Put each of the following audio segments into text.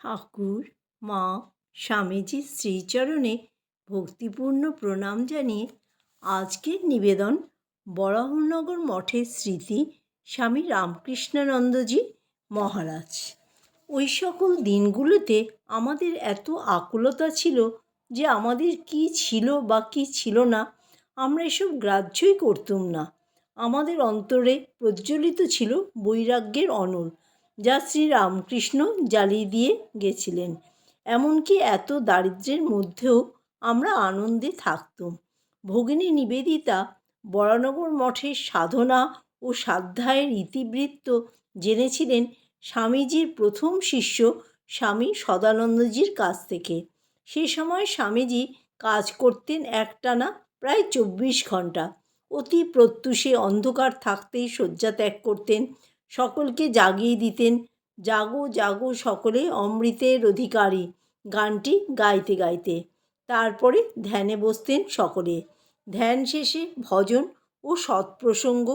ঠাকুর, মা, স্বামীজির শ্রীচরণে ভক্তিপূর্ণ প্রণাম জানিয়ে আজকের নিবেদন বরাহনগর মঠের স্মৃতি স্বামী রামকৃষ্ণানন্দজি মহারাজ। ওই সকল দিনগুলোতে আমাদের এত আকুলতা ছিল যে আমাদের কী ছিল বা কী ছিল না, আমরা এসব গ্রাহ্যই করতুম না। আমাদের অন্তরে প্রজ্বলিত ছিল বৈরাগ্যের অনল। যা শ্রীরামকৃষ্ণ জ্বালিয়ে দিয়ে গেছিলেন। এমনকি এত দারিদ্র্যের মধ্যেও আমরা আনন্দে থাকতুম। ভগিনী নিবেদিতা বরানগর মঠের সাধনা ও সাধ্যায়ের ইতিবৃত্ত জেনেছিলেন স্বামীজির প্রথম শিষ্য স্বামী সদানন্দজির কাছ থেকে। সে সময় স্বামীজি কাজ করতেন একটানা প্রায় চব্বিশ ঘণ্টা অতি প্রত্যুষে অন্ধকার থাকতেই শয্যা ত্যাগ করতেন সকলকে জাগিয়ে দিতেন। জাগো জাগো সকলে অমৃতের অধিকারী। গানটি গাইতে গাইতে। তারপরে ধ্যানে বসতেন সকলে। ধ্যান শেষে ভজন ও সৎপ্রসঙ্গ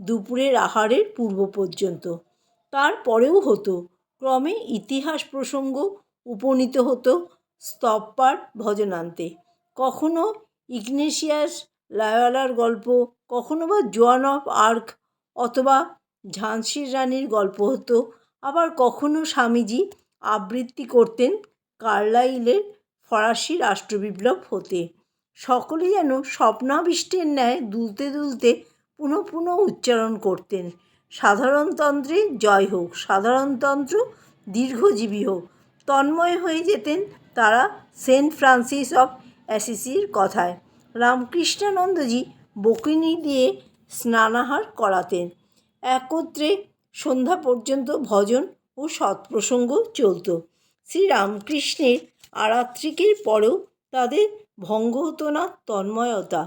দুপুরের আহারের পূর্ব পর্যন্ত। তারপরেও হতো। ক্রমে ইতিহাস প্রসঙ্গ উপনীত হতো স্তবপাঠ ভজনান্তে। কখনো ইগনেশিয়াস লায়োলার গল্প, কখনো বা জোয়ান অফ আর্ক অথবা ঝাঁসির রানীর গল্প হতো। আবার কখনো স্বামীজি আবৃত্তি করতেন কার্লাইলের ফরাসি রাষ্ট্রবিপ্লব হতে। সকলে যেন স্বপ্নাবিষ্টের ন্যায় দুলতে দুলতে পুনঃ পুনঃ উচ্চারণ করতেন। সাধারণতন্ত্রে জয় হোক, সাধারণতন্ত্র দীর্ঘজীবী হোক, তন্ময় হয়ে যেতেন তারা সেন্ট ফ্রান্সিস অফ অ্যাসিসির কথায়। রামকৃষ্ণানন্দজি বকুনি দিয়ে স্নানাহার করাতেন। একত্রে সন্ধ্যা পর্যন্ত ভজন ও সৎপ্রসঙ্গ চলত। শ্রীরামকৃষ্ণের আরাত্রিকের পরেও তাদের ভঙ্গ হতো না, তন্ময়তা।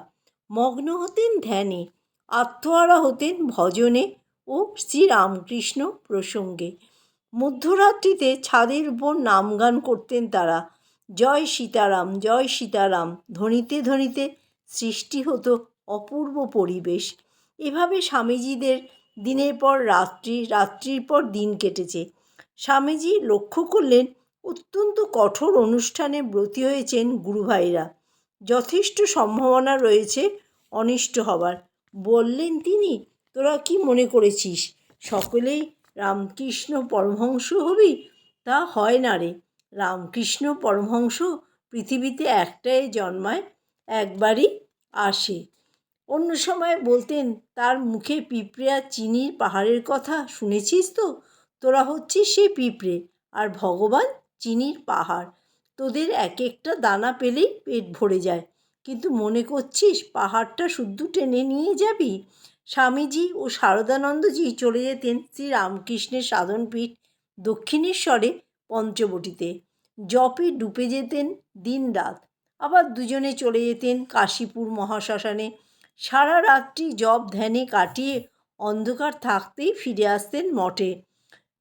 মগ্ন হতেন ধ্যানে, আত্মহারা হতেন ভজনে ও শ্রীরামকৃষ্ণ প্রসঙ্গে। মধ্যরাত্রিতে ছাদের উপর নামগান করতেন তারা। জয় সীতারাম জয় সীতারাম, ধ্বনিতে ধ্বনিতে সৃষ্টি হতো অপূর্ব পরিবেশ। এভাবে স্বামীজিদের দিনের পর রাত্রি, রাত্রির পর দিন কেটেছে। স্বামীজি লক্ষ্য করলেন, অত্যন্ত কঠোর অনুষ্ঠানে ব্রতী হয়েছেন গুরুভাইরা। যথেষ্ট সম্ভাবনা রয়েছে অনিষ্ট হবার। বললেন তিনি, তোরা কি মনে করেছিস? সকলেই রামকৃষ্ণ পরমহংস হবি? তা হয় না রে। রামকৃষ্ণ পরমহংস পৃথিবীতে একটাই জন্মায়, একবারই আসে। অন্য সময় বলতেন, তার মুখে পিঁপড়ে চিনির পাহাড়ের কথা শুনেছিস তো? তোরা হচ্ছিস সেই পিঁপড়ে, আর ভগবান চিনির পাহাড়। তোদের এক একটা দানা পেলেই পেট ভরে যায়। কিন্তু মনে করছিস পাহাড়টা শুদ্ধ টেনে নিয়ে যাবি? স্বামীজি ও শারদানন্দজি চলে যেতেন শ্রী রামকৃষ্ণের সাধনপীঠ দক্ষিণেশ্বরে পঞ্চবটিতে। জপে ডুবে যেতেন দিন রাত আবার দুজনে চলে যেতেন কাশীপুর মহাশ্মশানে। সারা রাত্রি জব ধ্যানে কাটিয়ে অন্ধকার থাকতেই ফিরে আসতেন মঠে।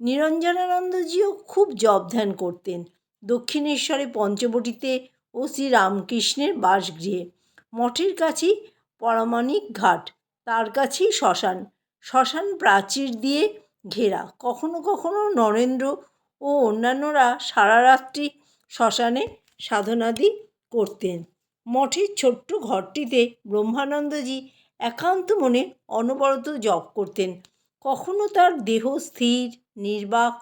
নিরঞ্জনানন্দজিও খুব জপ ধ্যান করতেন। দক্ষিণেশ্বরে পঞ্চবটিতে ও শ্রী রামকৃষ্ণের বাসগৃহে। মঠের কাছেই পরামাণিক ঘাট, তার কাছেই শ্মশান। শ্মশান প্রাচীর দিয়ে ঘেরা। কখনো কখনো নরেন্দ্র ও অন্যান্যরা সারা রাত্রি শ্মশানে সাধনাদি করতেন। মঠের ছোট্ট ঘরটিতে ব্রহ্মানন্দজি একান্ত মনে অনবরত জপ করতেন। কখনো তার দেহ স্থির, নির্বাক,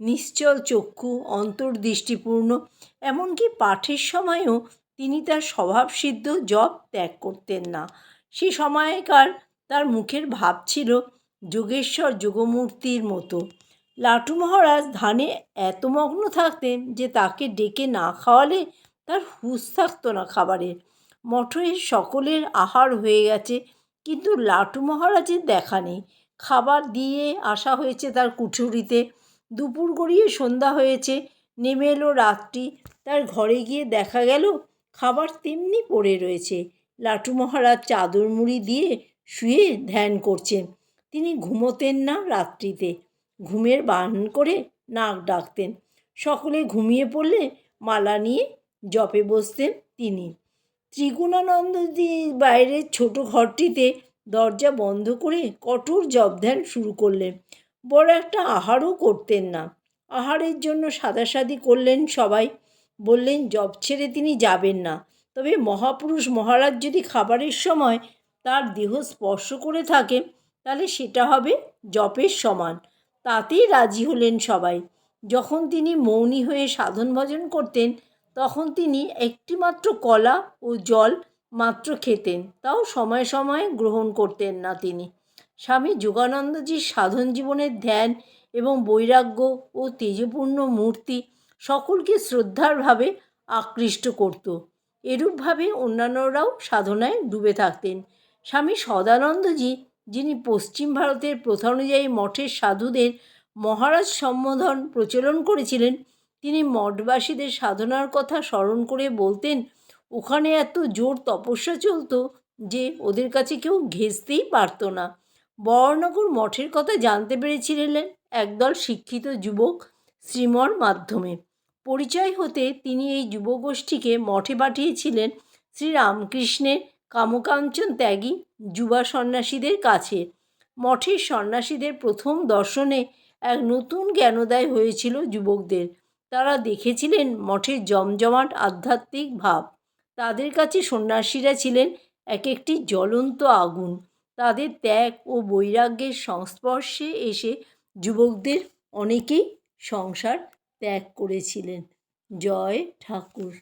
নিশ্চল চক্ষু অন্তর্দৃষ্টিপূর্ণ, এমনকি পাঠের সময়ও তিনি তার স্বভাবসিদ্ধ জপ ত্যাগ করতেন না। সে সময়কার তার মুখের ভাব ছিল যোগেশ্বর যোগমূর্তির মতো। লাটু মহারাজ ধানে এত মগ্ন থাকতেন যে তাকে ডেকে না খাওয়ালে তার হুঁশ থাকতো না খাবারের মঠের সকলের আহার হয়ে গেছে, কিন্তু লাটু মহারাজের দেখা নেই। খাবার দিয়ে আসা হয়েছে তার কুঠুরিতে। দুপুর গড়িয়ে সন্ধ্যা হয়েছে, নেমে এলো রাত্রি। তার ঘরে গিয়ে দেখা গেল, খাবার তেমনি পড়ে রয়েছে। লাটু মহারাজ চাদর মুড়ি দিয়ে শুয়ে ধ্যান করছেন। তিনি ঘুমোতেন না রাত্রিতে। ঘুমের বান করে নাক ডাকতেন। সকলে ঘুমিয়ে পড়লে মালা নিয়ে জপে বসতেন তিনি। ত্রিগুণানন্দজির বাইরের ছোট ঘরটিতে দরজা বন্ধ করে কঠোর জপ ধ্যান শুরু করলেন। বড় একটা আহারও করতেন না। আহারের জন্য সাদাসাদি করলেন সবাই। বললেন জব ছেড়ে তিনি যাবেন না। তবে মহাপুরুষ মহারাজ যদি খাবারের সময় তার দেহ স্পর্শ করে থাকে, তাহলে সেটা হবে জপের সমান। তাতেই রাজি হলেন সবাই। যখন তিনি মৌনী হয়ে সাধন ভজন করতেন তখন তিনি একটিমাত্র কলা ও জল মাত্র খেতেন। তাও সময় সময় গ্রহণ করতেন না তিনি। স্বামী যোগানন্দজির সাধন জীবনের ধ্যান এবং বৈরাগ্য ও তেজপূর্ণ মূর্তি সকলকে শ্রদ্ধার ভাবে আকৃষ্ট করত। এরূপভাবে অন্যান্যরাও সাধনায় ডুবে থাকতেন। স্বামী সদানন্দজি, যিনি পশ্চিম ভারতের প্রথা অনুযায়ী মঠের সাধুদের মহারাজ সম্বোধন প্রচলন করেছিলেন তিনি মঠবাসীদের সাধনার কথা স্মরণ করে বলতেন, ওখানে এত জোর তপস্যা চলতো যে ওদের কাছে কেউ ঘেঁচতেই পারতো না। বড়নগর মঠের কথা জানতে পেরেছিলেন একদল শিক্ষিত যুবক শ্রীমর মাধ্যমে। পরিচয় হতে তিনি এই যুবগোষ্ঠীকে মঠে পাঠিয়েছিলেন শ্রীরামকৃষ্ণের কামকাঞ্চন ত্যাগী যুবা সন্ন্যাসীদের কাছে। মঠের সন্ন্যাসীদের প্রথম দর্শনে এক নতুন জ্ঞানোদয় হয়েছিল যুবকদের। তারা দেখেছিলেন মঠের জমজমাট আধ্যাত্মিক ভাব। তাদের কাছে সন্ন্যাসীরা ছিলেন এক একটি জ্বলন্ত আগুন। তাদের ত্যাগ ও বৈরাগ্যের সংস্পর্শে এসে যুবকদের অনেকেই সংসার ত্যাগ করেছিলেন। জয় ঠাকুর।